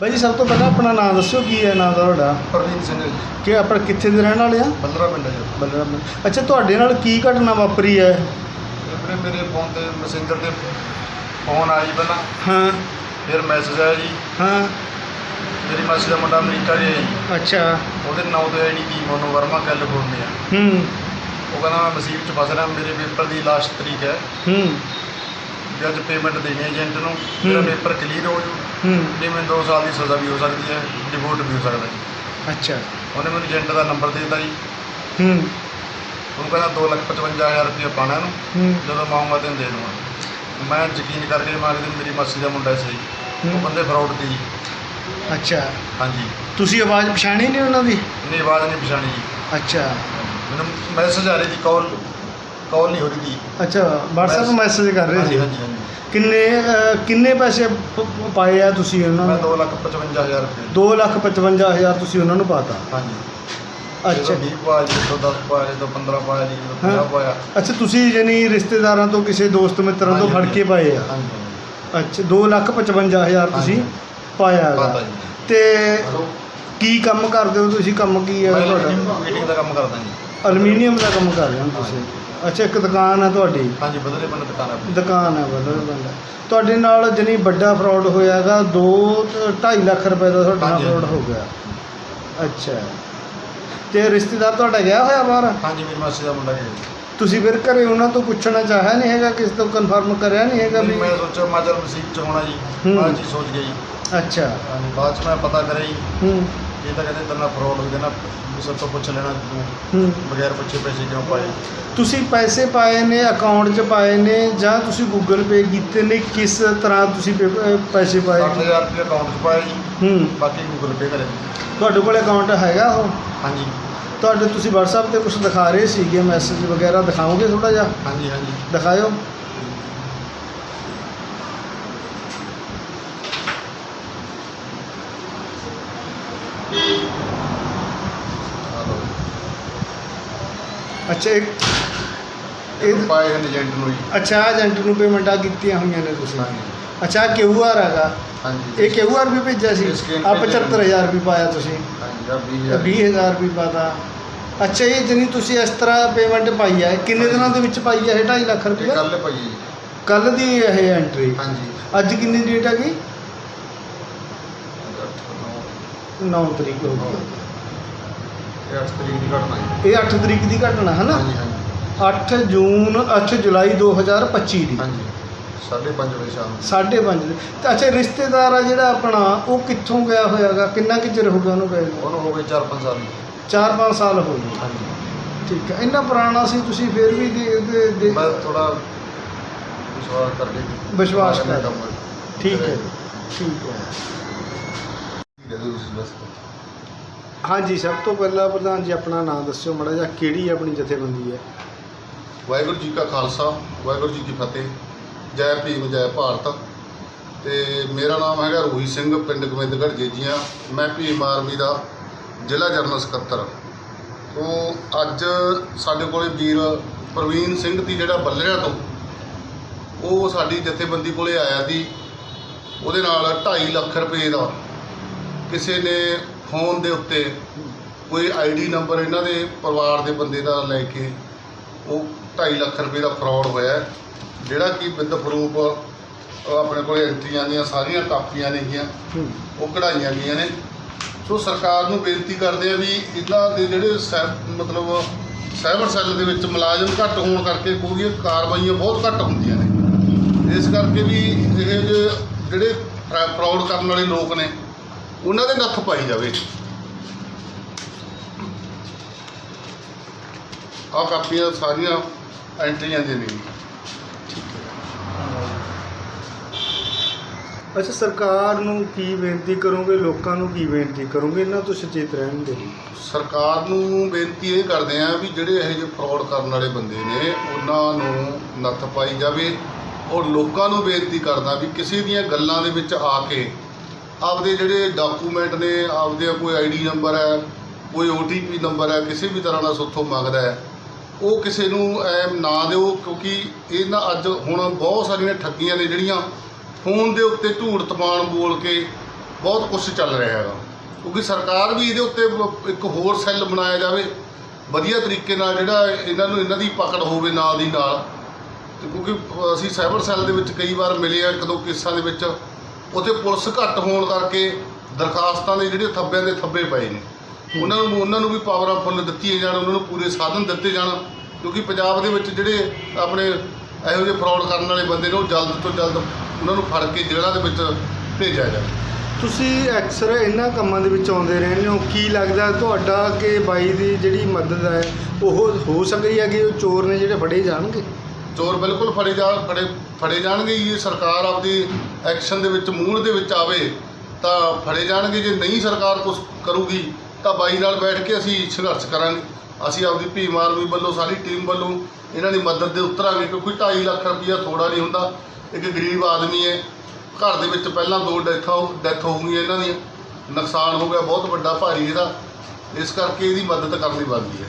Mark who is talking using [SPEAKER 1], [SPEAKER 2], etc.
[SPEAKER 1] ਭਾਈ ਜੀ ਸਭ ਤੋਂ ਪਹਿਲਾਂ ਆਪਣਾ ਨਾਮ ਦੱਸਿਓ ਕੀ ਹੈ ਨਾਮ ਦਾ ਤੁਹਾਡਾ?
[SPEAKER 2] ਪ੍ਰਦੀਪ ਸਿੰਘ ਜੀ।
[SPEAKER 1] ਕਿ ਆਪਣਾ ਕਿੱਥੇ ਦੇ ਰਹਿਣ ਵਾਲੇ ਆ?
[SPEAKER 2] ਬੰਦਰਾ ਪਿੰਡ ਜੀ।
[SPEAKER 1] ਬੱਲਰਾ ਅੱਛਾ ਤੁਹਾਡੇ ਨਾਲ ਕੀ ਘਟਨਾ ਵਾਪਰੀ ਹੈ?
[SPEAKER 2] ਆਪਣੇ ਮੇਰੇ ਫੋਨ ਤੇ ਮੈਸੇਂਜਰ ਤੇ ਫੋਨ ਆਇਆ ਜੀ ਪਹਿਲਾਂ।
[SPEAKER 1] ਹਾਂ।
[SPEAKER 2] ਫਿਰ ਮੈਸੇਜ ਆਇਆ ਜੀ।
[SPEAKER 1] ਹਾਂ।
[SPEAKER 2] ਮੇਰੀ ਮਾਸੀ ਦਾ ਮੁੰਡਾ ਅਮਰੀਕਾ ਦੇ
[SPEAKER 1] ਅੱਛਾ।
[SPEAKER 2] ਉਹਦੇ ਨਾਂ ਤੇ ਆਈਡੀ ਦੀ ਮੋਨੋ ਵਰਮਾ ਕੈਲੀਫੋਰਨੀਆ
[SPEAKER 1] ਹੂੰ।
[SPEAKER 2] ਉਹ ਕਹਿੰਦਾ ਮੈਂ ਮਸੀਬ ਚ ਫਸ ਰਿਹਾ ਮੇਰੇ ਪੇਪਰ ਦੀ ਲਾਸਟ ਤਰੀਕ ਹੈ।
[SPEAKER 1] ਹੂੰ।
[SPEAKER 2] ਵੀ ਅੱਜ ਪੇਮੈਂਟ ਦੇਣੀ ਹੈ ਏਜੰਟ ਨੂੰ। ਮੇਰਾ
[SPEAKER 1] ਹੂੰ।
[SPEAKER 2] ਪੇਪਰ ਕਲੀਅਰ ਹੋ ਜੂ।
[SPEAKER 1] ਹੂੰ।
[SPEAKER 2] ਨਹੀਂ ਮੈਨੂੰ 2 ਸਾਲ ਦੀ ਸਜ਼ਾ ਵੀ ਹੋ ਸਕਦੀ ਹੈ ਡਿਵੋਰਟ ਵੀ ਹੋ ਸਕਦਾ ਜੀ।
[SPEAKER 1] ਅੱਛਾ।
[SPEAKER 2] ਉਹਨੇ ਮੈਨੂੰ ਏਜੰਟ ਦਾ ਨੰਬਰ ਦੇ ਦਿੱਤਾ ਜੀ।
[SPEAKER 1] ਹੂੰ।
[SPEAKER 2] ਉਹਨੂੰ ਕਹਿੰਦਾ 255000 ਰੁਪਏ ਪਾਣਾ ਇਹਨੂੰ।
[SPEAKER 1] ਹੂੰ।
[SPEAKER 2] ਜਦੋਂ ਮੈਂ ਆਊਂਗਾ ਤੈਨੂੰ ਦੇ ਦੂੰਗਾ। ਮੈਂ ਯਕੀਨ ਕਰਕੇ ਮੈਂ ਕਿਹਾ ਮੇਰੀ ਮਾਸੀ ਦਾ ਮੁੰਡਾ ਸੀ। ਉਹ
[SPEAKER 1] ਹੂੰ।
[SPEAKER 2] ਬੰਦੇ ਫਰਾਡ ਸੀ ਜੀ।
[SPEAKER 1] ਅੱਛਾ।
[SPEAKER 2] ਹਾਂਜੀ।
[SPEAKER 1] ਤੁਸੀਂ ਆਵਾਜ਼ ਪਛਾਣੀ ਨਹੀਂ ਉਹਨਾਂ ਦੀ?
[SPEAKER 2] ਨਹੀਂ ਆਵਾਜ਼ ਨਹੀਂ ਪਛਾਣੀ ਜੀ।
[SPEAKER 1] ਅੱਛਾ।
[SPEAKER 2] ਮੈਨੂੰ ਮੈਸੇਜ ਆ ਰਹੀ ਸੀ ਕਾਲ ਕਾਲ ਨਹੀਂ ਹੋ ਰਹੀ। ਸੀ
[SPEAKER 1] ਅੱਛਾ WhatsApp ਮੈਸੇਜ ਕਰ ਰਹੇ
[SPEAKER 2] ਹਾਂਜੀ
[SPEAKER 1] ਸੀ?
[SPEAKER 2] ਹਾਂਜੀ ਹਾਂਜੀ।
[SPEAKER 1] ਕਿੰਨੇ ਅਹ, ਕਿੰਨੇ ਪੈਸੇ ਪ- ਪ- ਪਾਏ ਆ ਤੁਸੀਂ ਉਹਨਾਂ
[SPEAKER 2] ਮੈਂ
[SPEAKER 1] ਨੂੰ?
[SPEAKER 2] 255000 ਰੁਪਏ।
[SPEAKER 1] 255000 ਤੁਸੀਂ ਉਹਨਾਂ ਨੂੰ ਪਾਤਾ?
[SPEAKER 2] ਹਾਂਜੀ।
[SPEAKER 1] ਅੱਛਾ।
[SPEAKER 2] 20 ਪਾਇਆ ਜੀ ਤੋਂ 10 ਪਾਇਆ ਜੀ ਤੋਂ 15 ਪਾਇਆ ਜੀ ਤੋਂ 50
[SPEAKER 1] ਹਾਂ।
[SPEAKER 2] ਪਾਇਆ।
[SPEAKER 1] ਅੱਛਾ ਤੁਸੀਂ ਜਾਨੀ ਰਿਸ਼ਤੇਦਾਰਾਂ ਤੋਂ ਕਿਸੇ ਦੋਸਤ ਮਿੱਤਰਾਂ ਤੋਂ
[SPEAKER 2] ਹਾਂਜੀ,
[SPEAKER 1] ਫੜ ਕੇ ਪਾਏ ਆ?
[SPEAKER 2] ਹਾਂਜੀ
[SPEAKER 1] ਅੱਛਾ 255000 ਤੁਸੀਂ
[SPEAKER 2] ਹਾਂਜੀ।
[SPEAKER 1] ਪਾਇਆ
[SPEAKER 2] ਪਤਾ
[SPEAKER 1] ਹੈਗਾ
[SPEAKER 2] ਜੀ।
[SPEAKER 1] ਤੇ ਕੀ ਕੰਮ ਕਰਦੇ ਹੋ ਤੁਸੀਂ? ਕੰਮ ਕੀ ਹੈ
[SPEAKER 2] ਮੈਂ
[SPEAKER 1] ਤੁਹਾਡਾ?
[SPEAKER 2] ਮੀਟਿੰਗ ਦਾ ਕੰਮ ਕਰਦਾ ਜੀ।
[SPEAKER 1] ਐਲੂਮੀਨੀਅਮ ਦਾ ਕੰਮ ਕਰ ਰਹੇ ਹੋ ਤੁਸੀਂ? ਅੱਛਾ ਇੱਕ ਦੁਕਾਨ ਹੈ ਤੁਹਾਡੀ?
[SPEAKER 2] ਹਾਂਜੀ ਬਦਲੇ ਪਿੰਡ ਦੁਕਾਨ ਹੈ ਆਪਣੀ।
[SPEAKER 1] ਦੁਕਾਨ ਹੈ ਬਦਲ ਬੰਦਾ ਤੁਹਾਡੇ ਨਾਲ ਜਨੀ ਵੱਡਾ ਫਰਾਡ ਹੋਇਆਗਾ 2 2.5 ਲੱਖ ਰੁਪਏ ਦਾ ਤੁਹਾਡਾ
[SPEAKER 2] ਹਾਂਜੀ,
[SPEAKER 1] ਫਰਾਡ ਹੋ ਗਿਆ। ਅੱਛਾ। ਤੇ ਰਿਸ਼ਤੇਦਾਰ ਤੁਹਾਡਾ ਗਿਆ ਹੋਇਆ ਬਾਹਰ?
[SPEAKER 2] ਹਾਂਜੀ ਮੇਰੀ ਮਾਸੀ ਦਾ ਮੁੰਡਾ ਜੀ
[SPEAKER 1] ਤੁਸੀਂ ਫਿਰ ਘਰੇ ਉਹਨਾਂ ਤੋਂ ਪੁੱਛਣਾ ਚਾਹਿਆ ਨਹੀਂ ਹੈਗਾ ਕਿਸ ਤੋਂ ਕਨਫਰਮ ਕਰਿਆ ਨਹੀਂ ਹੈਗਾ ਵੀ?
[SPEAKER 2] ਮੈਂ ਸੋਚਿਆ ਮੈਂ ਚੱਲ ਮਸੀਬ ਚ ਹੋਣਾ ਜੀ।
[SPEAKER 1] ਹੂੰ।
[SPEAKER 2] ਮੈਂ ਜੀ ਸੋਚ ਗਈ
[SPEAKER 1] ਅੱਛਾ।
[SPEAKER 2] ਹਾਂਜੀ ਬਾਅਦ ਚ ਮੈਂ ਪਤਾ ਕਰਿਆ ਜੀ।
[SPEAKER 1] ਹੂੰ।
[SPEAKER 2] ਇਹ ਤਾਂ ਕਹਿੰਦੇ ਤੇਨਾਂ ਫਰਾਡ ਹੋ ਗਿਆ ਨਾ ਤੋਂ ਪੁੱਛ ਲੈਣਾ ਤੂੰ
[SPEAKER 1] ਹੂੰ।
[SPEAKER 2] ਬਗੈਰ ਪੁੱਛੇ ਪੈਸੇ ਕਿਉਂ ਪਾਏ?
[SPEAKER 1] ਤੁਸੀਂ ਪੈਸੇ ਪਾਏ ਨੇ ਅਕਾਊਂਟ 'ਚ ਪਾਏ ਨੇ ਜਾਂ ਤੁਸੀਂ ਗੂਗਲ ਪੇ ਕੀਤੇ ਨੇ ਕਿਸ ਤਰ੍ਹਾਂ ਤੁਸੀਂ ਪੇ- ਅਹ ਪੈਸੇ ਪਾਏ
[SPEAKER 2] 8000 ਰੁਪਏ ਅਕਾਊਂਟ 'ਚ ਪਾਇਆ ਜੀ।
[SPEAKER 1] ਹੂੰ।
[SPEAKER 2] ਬਾਕੀ ਗੂਗਲ ਪੇ ਕਰੇ।
[SPEAKER 1] ਤੁਹਾਡੇ ਕੋਲ ਅਕਾਊਂਟ ਹੈਗਾ ਉਹ?
[SPEAKER 2] ਹਾਂਜੀ।
[SPEAKER 1] ਤੁਹਾਡੇ ਤੁਸੀਂ WhatsApp ਤੇ ਕੁਝ ਦਿਖਾ ਰਹੇ ਸੀਗੇ ਮੈਸੇਜ ਵਗੈਰਾ ਦਿਖਾਓਗੇ ਥੋੜਾ ਜਿਹਾ?
[SPEAKER 2] ਹਾਂਜੀ ਹਾਂਜੀ।
[SPEAKER 1] ਦਿਖਾਇਓ
[SPEAKER 2] ਆ ਲਓ
[SPEAKER 1] ਅੱਛਾ
[SPEAKER 2] ਇਹ
[SPEAKER 1] ਇਹ
[SPEAKER 2] ਪਾਏ ਹਨ ਏਜੰਟ ਨੂੰ ਜੀ।
[SPEAKER 1] ਅੱਛਾ ਏਜੰਟ ਨੂੰ ਪੇਮੈਂਟਾਂ ਕੀਤੀਆਂ ਹੋਈਆਂ ਨੇ ਤੁਸੀਂ। ਅੱਛਾ ਕਿਊ ਆਰ ਹੈਗਾ।
[SPEAKER 2] ਹਾਂਜੀ।
[SPEAKER 1] ਇਹ ਕਿਊ ਆਰ ਵੀ ਭੇਜਿਆ ਸੀ? ਆ
[SPEAKER 2] ਭੇਜਿਆ।
[SPEAKER 1] 75000 ਵੀ ਪਾਇਆ ਤੁਸੀਂ।
[SPEAKER 2] ਹਾਂਜੀ ਆ
[SPEAKER 1] ਤੇ
[SPEAKER 2] 20000
[SPEAKER 1] 20000 ਵੀ ਪਾਤਾ। ਅੱਛਾ ਇਹ ਜਨੀ ਤੁਸੀਂ ਇਸ ਤਰ੍ਹਾਂ ਪੇਮੈਂਟ ਪਾਈ ਹੈ ਕਿੰਨੇ ਦਿਨਾਂ ਦੇ ਵਿੱਚ ਪਾਈ ਹੈ ਇਹ 2.5 ਲੱਖ ਰੁਪਏ?
[SPEAKER 2] ਕੱਲ ਪਾਈ ਜੀ।
[SPEAKER 1] ਕੱਲ ਦੀ ਇਹ ਐਂਟਰੀ
[SPEAKER 2] ਹਾਂਜੀ।
[SPEAKER 1] ਅੱਜ ਕਿੰਨੀ ਡੇਟ ਹੈਗੀ?
[SPEAKER 2] ਅੱਠ,
[SPEAKER 1] 9
[SPEAKER 2] ਨੌ,
[SPEAKER 1] ਤਰੀਕ ਹੋ ਗਈ।
[SPEAKER 2] ਇਹ 8 ਤਰੀਕ ਦੀ ਘਟਨਾ
[SPEAKER 1] ਇਹ 8 ਤਰੀਕ ਦੀ ਘਟਨਾ ਹੈ ਨਾ
[SPEAKER 2] ਹਾਂਜੀ ਹਾਂਜੀ।
[SPEAKER 1] 8 ਜੂਨ 8 ਜੁਲਾਈ 2025 ਦੀ।
[SPEAKER 2] ਹਾਂਜੀ। 5:30 ਵਜੇ ਸ਼ਾਮ ਨੂੰ।
[SPEAKER 1] 5:30 ਦੇ ਤੇ ਅੱਛਾ ਰਿਸ਼ਤੇਦਾਰ ਆ ਜਿਹੜਾ ਆਪਣਾ ਉਹ ਕਿੱਥੋਂ ਗਿਆ ਹੋਇਆਗਾ? ਕਿੰਨਾ ਕਿ ਚਿਰ ਹੋ ਗਿਆ ਉਹਨੂੰ ਗਏ ਨੂੰ?
[SPEAKER 2] ਉਹਨੂੰ ਹੋ ਗਏ 4-5 ਸਾਲ।
[SPEAKER 1] 4-5 ਸਾਲ ਹੋ ਗਏ।
[SPEAKER 2] ਹਾਂਜੀ।
[SPEAKER 1] ਠੀਕ ਹੈ। ਇੰਨਾ ਪੁਰਾਣਾ ਸੀ ਤੁਸੀਂ ਫਿਰ ਵੀ ਦੇ- ਦੇ- ਦੇ-
[SPEAKER 2] ਮੈਂ ਥੋੜਾ ਵਿਸ਼ਵਾਸ ਕਰਕੇ
[SPEAKER 1] ਵਿਸ਼ਵਾਸ ਕਰ- ਠੀਕ ਹੈ ਜੀ, ਠੀਕ ਹੈ।
[SPEAKER 2] ਤੁਸੀਂ ਬਸ
[SPEAKER 1] ਹਾਂਜੀ, ਸਭ ਤੋਂ ਪਹਿਲਾਂ ਪ੍ਰਧਾਨ ਜੀ ਆਪਣਾ ਨਾਮ ਦੱਸਿਓ ਮੜਾ ਜਿਹਾ, ਕਿਹੜੀ ਆਪਣੀ ਜਥੇਬੰਦੀ ਹੈ?
[SPEAKER 2] ਵਾਹਿਗੁਰੂ ਜੀ ਕਾ ਖਾਲਸਾ, ਵਾਹਿਗੁਰੂ ਜੀ ਕੀ ਫਤਿਹ। ਜੈ ਭੀਮ, ਜੈ ਭਾਰਤ। ਤੇ ਮੇਰਾ ਨਾਮ ਹੈਗਾ ਰੋਹੀ ਸਿੰਘ, ਪਿੰਡ ਗੋਬਿੰਦਗੜ੍ਹ ਜੇਜੀਆਂ। ਮੈਂ ਭੀਮ ਆਰਮੀ ਦਾ ਜ਼ਿਲ੍ਹਾ ਜਨਰਲ ਸਕੱਤਰ। ਤੋਂ ਅੱਜ ਸਾਡੇ ਕੋਲੇ ਵੀਰ ਪ੍ਰਵੀਨ ਸਿੰਘ ਦੀ ਜਿਹੜਾ ਬੱਲਰਿਆਂ ਤੋਂ, ਉਹ ਸਾਡੀ ਜਥੇਬੰਦੀ ਕੋਲੇ ਆਇਆ ਸੀ। ਉਹਦੇ ਨਾਲ 2.5 ਲੱਖ ਰੁਪਏ ਦਾ ਕਿਸੇ ਨੇ ਫੋਨ ਦੇ ਉੱਤੇ ਕੋਈ ਆਈਡੀ ਨੰਬਰ ਇਹਨਾਂ ਦੇ ਪਰਿਵਾਰ ਦੇ ਬੰਦੇ ਦਾ ਲੈ ਕੇ ਉਹ 2.5 ਲੱਖ ਰੁਪਏ ਦਾ ਫਰਾਡ ਹੋਇਆ ਜਿਹੜਾ ਕਿ ਵਿਦ ਫਰੂਪ ਆਪਣੇ ਕੋਲ ਐਂਟਰੀਆਂ ਦੀਆਂ ਸਾਰੀਆਂ ਕਾਪੀਆਂ ਨੇਗੀਆਂ ਉਹ ਕਢਾਈਆਂ ਗਈਆਂ ਨੇ। ਸੋ ਸਰਕਾਰ ਨੂੰ ਬੇਨਤੀ ਕਰਦੇ ਆ ਵੀ ਇਹਨਾਂ ਦੇ ਜਿਹੜੇ ਸੈ- ਮਤਲਬ ਸਾਈਬਰ ਸੈੱਲ ਦੇ ਵਿੱਚ ਮੁਲਾਜ਼ਮ ਘੱਟ ਹੋਣ ਕਰਕੇ ਕੋਈ ਕਾਰਵਾਈਆਂ ਬਹੁਤ ਘੱਟ ਹੁੰਦੀਆਂ ਨੇ। ਇਸ ਕਰਕੇ ਵੀ ਇਹ ਜੇ- ਜਿਹੜੇ ਫਰਾਡ ਕਰਨ ਵਾਲੇ ਲੋਕ ਨੇ ਉਹਨਾਂ ਦੇ ਨੱਥ ਪਾਈ ਜਾਵੇ। ਆਹ ਕਾਪੀਆਂ ਸਾਰੀਆਂ ਐਂਟਰੀਆਂ ਦੇ ਨੇ।
[SPEAKER 1] ਅੱਛਾ ਸਰਕਾਰ ਨੂੰ ਕੀ ਬੇਨਤੀ ਕਰੋਗੇ? ਲੋਕਾਂ ਨੂੰ ਕੀ ਬੇਨਤੀ ਕਰੋਗੇ? ਇਹਨਾਂ ਤੋਂ ਸੁਚੇਤ ਰਹਿਣ ਦੇ ਲਈ।
[SPEAKER 2] ਸਰਕਾਰ ਨੂੰ ਬੇਨਤੀ ਇਹ ਕਰਦੇ ਆ ਵੀ ਜਿਹੜੇ ਇਹੋ ਜਿਹੇ ਫਰਾਡ ਕਰਨ ਵਾਲੇ ਬੰਦੇ ਨੇ ਉਹਨਾਂ ਨੂੰ ਨੱਥ ਪਾਈ ਜਾਵੇ। ਔਰ ਲੋਕਾਂ ਨੂੰ ਬੇਨਤੀ ਕਰਦਾ ਵੀ ਕਿਸੇ ਦੀਆਂ ਗੱਲਾਂ ਦੇ ਵਿੱਚ ਆ ਕੇ ਆਪਦੇ ਜਿਹੜੇ ਡਾਕੂਮੈਂਟ ਨੇ, ਆਪਦੇ ਕੋਈ ਆਈਡੀ ਨੰਬਰ ਹੈ, ਕੋਈ ਓਟੀਪੀ ਨੰਬਰ ਹੈ, ਕਿਸੇ ਵੀ ਤਰ੍ਹਾਂ ਦਾ ਸੁੱਥੋਂ ਮੰਗਦਾ ਹੈ, ਉਹ ਕਿਸੇ ਨੂੰ ਐ ਨਾ ਦਿਓ ਕਿਉਂਕਿ ਇਹ ਨਾ ਅੱਜ ਹੁਣ ਬਹੁਤ ਸਾਰੀਆਂ ਠੱਗੀਆਂ ਨੇ ਜਿਹੜੀਆਂ ਫੋਨ ਦੇ ਉੱਤੇ ਝੂਠ ਤਪਾਣ ਬੋਲ ਕੇ ਬਹੁਤ ਕੁਝ ਚੱਲ ਰਿਹਾ ਹੈਗਾ। ਕਿਉਂਕਿ ਸਰਕਾਰ ਵੀ ਇਹਦੇ ਉੱਤੇ ਇੱਕ ਹੋਰ ਸੈੱਲ ਬਣਾਇਆ ਜਾਵੇ, ਵਧੀਆ ਤਰੀਕੇ ਨਾਲ ਜਿਹੜਾ ਇਹਨਾਂ ਨੂੰ ਇਹਨਾਂ ਦੀ ਪਕੜ ਹੋਵੇ ਨਾਲ ਦੀ ਨਾਲ। ਤੇ ਕਿਉਂਕਿ ਅਸੀਂ ਸਾਈਬਰ ਸੈੱਲ ਦੇ ਵਿੱਚ ਕਈ ਵਾਰ ਮਿਲੇ ਆ, ਇੱਕ ਦੋ ਕੇਸਾਂ ਦੇ ਵਿੱਚ ਉੱਥੇ ਪੁਲਿਸ ਘੱਟ ਹੋਣ ਕਰਕੇ ਦਰਖਾਸਤਾਂ ਦੇ ਜਿਹੜੇ ਥੱਬਿਆਂ ਦੇ ਥੱਬੇ ਪਏ ਨੇ। ਉਹਨਾਂ ਨੂੰ ਉਹਨਾਂ ਨੂੰ ਵੀ ਪਾਵਰਾਂ ਫੁੱਲ ਦਿੱਤੀਆਂ ਜਾਣ, ਉਹਨਾਂ ਨੂੰ ਪੂਰੇ ਸਾਧਨ ਦਿੱਤੇ ਜਾਣ, ਕਿਉਂਕਿ ਪੰਜਾਬ ਦੇ ਵਿੱਚ ਜਿਹੜੇ ਆਪਣੇ ਇਹੋ ਜਿਹੇ ਫਰਾਡ ਕਰਨ ਵਾਲੇ ਬੰਦੇ ਨੇ, ਉਹ ਜਲਦ ਤੋਂ ਜਲਦ ਉਹਨਾਂ ਨੂੰ ਫੜ ਕੇ ਜੇਲ੍ਹਾਂ ਦੇ ਵਿੱਚ ਭੇਜਿਆ ਜਾਵੇ।
[SPEAKER 1] ਤੁਸੀਂ ਅਕਸਰ ਇਹਨਾਂ ਕੰਮਾਂ ਦੇ ਵਿੱਚ ਆਉਂਦੇ ਰਹਿੰਦੇ ਹੋ। ਕੀ ਲੱਗਦਾ ਤੁਹਾਡਾ ਕਿ ਬਾਈ ਦੀ ਜਿਹੜੀ ਮਦਦ ਹੈ, ਉਹ ਹੋ ਸਕਦੀ ਹੈ ਕਿ ਉਹ ਚੋਰ ਨੇ ਜਿਹੜੇ ਫੜੇ ਜਾਣਗੇ?
[SPEAKER 2] ਚੋਰ ਬਿਲਕੁਲ ਫੜੇ ਜਾ, ਫੜੇ ਫੜੇ ਜਾਣਗੇ ਇਹ ਸਰਕਾਰ ਆਪਦੀ ਐਕਸ਼ਨ ਦੇ ਵਿੱਚ ਮੂਲ ਦੇ ਵਿੱਚ ਆਵੇ, ਤਾਂ ਫੜੇ ਜਾਣਗੇ। ਜੇ ਨਹੀਂ ਸਰਕਾਰ ਕੁਝ ਕਰੂਗੀ, ਤਾਂ ਬਾਈ ਨਾਲ ਬੈਠ ਕੇ ਅਸੀਂ ਸੰਘਰਸ਼ ਕਰਾਂਗੇ। ਅਸੀਂ ਆਪਦੀ ਭੀਮ ਆਰਮੀ ਵੱਲੋਂ, ਸਾਰੀ ਟੀਮ ਵੱਲੋਂ ਇਹਨਾਂ ਦੀ ਮਦਦ ਦੇ ਉਤਰਾਂਗੇ, ਕਿਉਂਕਿ 2.5 ਲੱਖ ਰੁਪਈਆ ਥੋੜਾ ਨਹੀਂ ਹੁੰਦਾ। ਇੱਕ ਗਰੀਬ ਆਦਮੀ ਹੈ, ਘਰ ਦੇ ਵਿੱਚ ਪਹਿਲਾਂ ਦੋ ਡੈਥਾਂ ਡੈਥ ਹੋ ਗਈਆਂ ਇਹਨਾਂ ਦੀਆਂ। ਨੁਕਸਾਨ ਹੋ ਗਿਆ, ਬਹੁਤ ਵੱਡਾ ਭਾਰੀ ਇਹਦਾ। ਇਸ ਕਰਕੇ ਇਹਦੀ ਮਦਦ ਕਰਨੀ ਬਣਦੀ ਹੈ।